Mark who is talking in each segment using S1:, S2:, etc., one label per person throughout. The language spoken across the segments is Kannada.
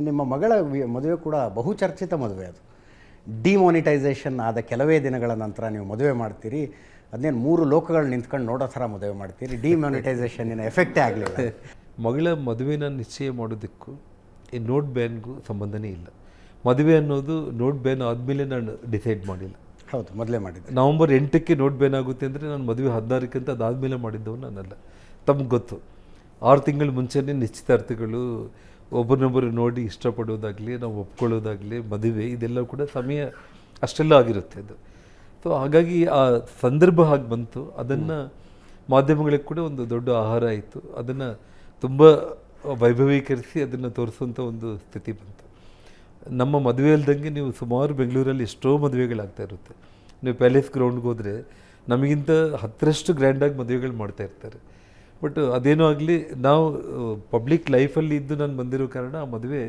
S1: ನಿಮ್ಮ ಮಗಳ ಮದುವೆ ಕೂಡ ಬಹುಚರ್ಚಿತ ಮದುವೆ ಅದು. ಡಿಮಾನಿಟೈಸೇಷನ್ ಆದ ಕೆಲವೇ ದಿನಗಳ ನಂತರ ನೀವು ಮದುವೆ ಮಾಡ್ತೀರಿ ಅದೇನು ಮೂರು ಲೋಕಗಳು ನಿಂತ್ಕೊಂಡು ನೋಡೋ ಥರ ಮದುವೆ ಮಾಡ್ತೀರಿ ಡಿಮಾನಿಟೈಸೇಷನ್ನಿನ ಎಫೆಕ್ಟೇ ಆಗಲಿಲ್ಲ.
S2: ಮಗಳ ಮದುವೆನ ನಿಶ್ಚಯ ಮಾಡೋದಕ್ಕೂ ಈ ನೋಟ್ ಬ್ಯಾನ್ಗೂ ಸಂಬಂಧನೇ ಇಲ್ಲ. ಮದುವೆ ಅನ್ನೋದು ನೋಟ್ ಬ್ಯಾನ್ ಆದಮೇಲೆ ನಾನು ಡಿಸೈಡ್ ಮಾಡಿಲ್ಲ.
S1: ಹೌದು ಮೊದಲೇ ಮಾಡಿದ್ದೆ
S2: ನವಂಬರ್ ಎಂಟಕ್ಕೆ ನೋಟ್ ಬ್ಯಾನ್ ಆಗುತ್ತೆ ಅಂದರೆ ನಾನು ಮದುವೆ ಹದಿನಾರಕ್ಕೆ ಅಂತ ಅದಾದಮೇಲೆ ಮಾಡಿದ್ದವು ನಾನಲ್ಲ. ತಮ್ಗೆ ಗೊತ್ತು. ಆರು ತಿಂಗಳ ಮುಂಚೆನೇ ನಿಶ್ಚಿತಾರ್ಥಗಳು ಒಬ್ಬರನ್ನೊಬ್ಬರು ನೋಡಿ ಇಷ್ಟಪಡೋದಾಗಲಿ ನಾವು ಒಪ್ಕೊಳ್ಳೋದಾಗಲಿ ಮದುವೆ ಇದೆಲ್ಲ ಕೂಡ ಸಮಯ ಅಷ್ಟೆಲ್ಲ ಆಗಿರುತ್ತೆ ಅದು. ಸೊ ಹಾಗಾಗಿ ಆ ಸಂದರ್ಭ ಹಾಗೆ ಬಂತು. ಅದನ್ನು ಮಾಧ್ಯಮಗಳಿಗೆ ಕೂಡ ಒಂದು ದೊಡ್ಡ ಆಹಾರ ಆಯಿತು. ಅದನ್ನು ತುಂಬ ವೈಭವೀಕರಿಸಿ ಅದನ್ನು ತೋರಿಸುವಂಥ ಒಂದು ಸ್ಥಿತಿ ಬಂತು. ನಮ್ಮ ಮದುವೆ ಅಲ್ದಂಗೆ ನೀವು ಸುಮಾರು ಬೆಂಗಳೂರಲ್ಲಿ ಎಷ್ಟೋ ಮದುವೆಗಳಾಗ್ತಾ ಇರುತ್ತೆ. ನೀವು ಪ್ಯಾಲೇಸ್ ಗ್ರೌಂಡ್ಗೆ ಹೋದರೆ ನಮಗಿಂತ ಹತ್ತರಷ್ಟು ಗ್ರ್ಯಾಂಡಾಗಿ ಮದುವೆಗಳು ಮಾಡ್ತಾ ಇರ್ತಾರೆ. ಬಟ್ ಅದೇನೋ ಆಗಲಿ ನಾವು ಪಬ್ಲಿಕ್ ಲೈಫಲ್ಲಿ ಇದ್ದು ನಾನು ಬಂದಿರೋ ಕಾರಣ ಆ ಮದುವೆ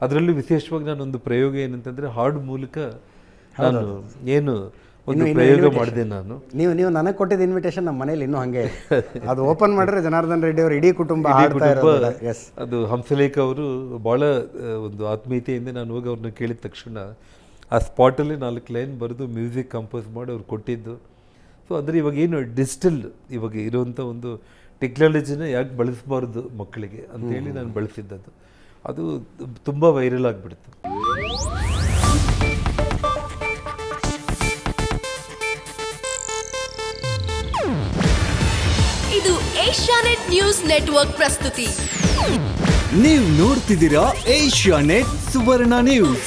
S2: ಅದರಲ್ಲೂ ವಿಶೇಷವಾಗಿ ನಾನೊಂದು ಪ್ರಯೋಗ ಏನಂತಂದರೆ ಹಾಡ್ ಮೂಲಕ ನಾನು ಏನು ಒಂದು ಪ್ರಯೋಗ ಮಾಡಿದೆ ನಾನು.
S1: ನೀವು ನೀವು ನನಗೆ ಕೊಟ್ಟಿದ್ದ ಇನ್ವಿಟೇಷನ್ ನಮ್ಮ ಮನೇಲಿ ಇನ್ನೂ ಹಾಗೆ. ಅದು ಓಪನ್ ಮಾಡಿದ್ರೆ ಜನಾರ್ದನ್ ರೆಡ್ಡಿ ಅವರು ಇಡೀ ಕುಟುಂಬ ಎಸ್
S2: ಅದು ಹಂಸಲೇಖ ಅವರು ಭಾಳ ಒಂದು ಆತ್ಮೀಯತೆಯಿಂದ ನಾನು ಹೋಗಿ ಅವ್ರನ್ನ ಕೇಳಿದ ತಕ್ಷಣ ಆ ಸ್ಪಾಟಲ್ಲಿ ನಾಲ್ಕು ಲೈನ್ ಬರೆದು ಮ್ಯೂಸಿಕ್ ಕಂಪೋಸ್ ಮಾಡಿ ಅವ್ರು ಕೊಟ್ಟಿದ್ದು. ಸೊ ಅಂದರೆ ಇವಾಗ ಏನು ಡಿಜಿಟಲ್ ಇವಾಗ ಇರುವಂಥ ಒಂದು ಟೆಕ್ನಾಲಜಿನ ಯಾಕೆ ಬಳಸಬಾರ್ದು ಮಕ್ಕಳಿಗೆ ಅಂತೇಳಿ ನಾನು ಬಳಸಿದ್ದದ್ದು. ಅದು ತುಂಬ ವೈರಲ್ ಆಗಿಬಿಡ್ತು.
S3: ಇದು ಏಷ್ಯಾನೆಟ್ ನ್ಯೂಸ್ ನೆಟ್ವರ್ಕ್ ಪ್ರಸ್ತುತಿ.
S4: ನೀವು ನೋಡ್ತಿದ್ದೀರಾ ಏಷ್ಯಾ ನೆಟ್ ಸುವರ್ಣ ನ್ಯೂಸ್.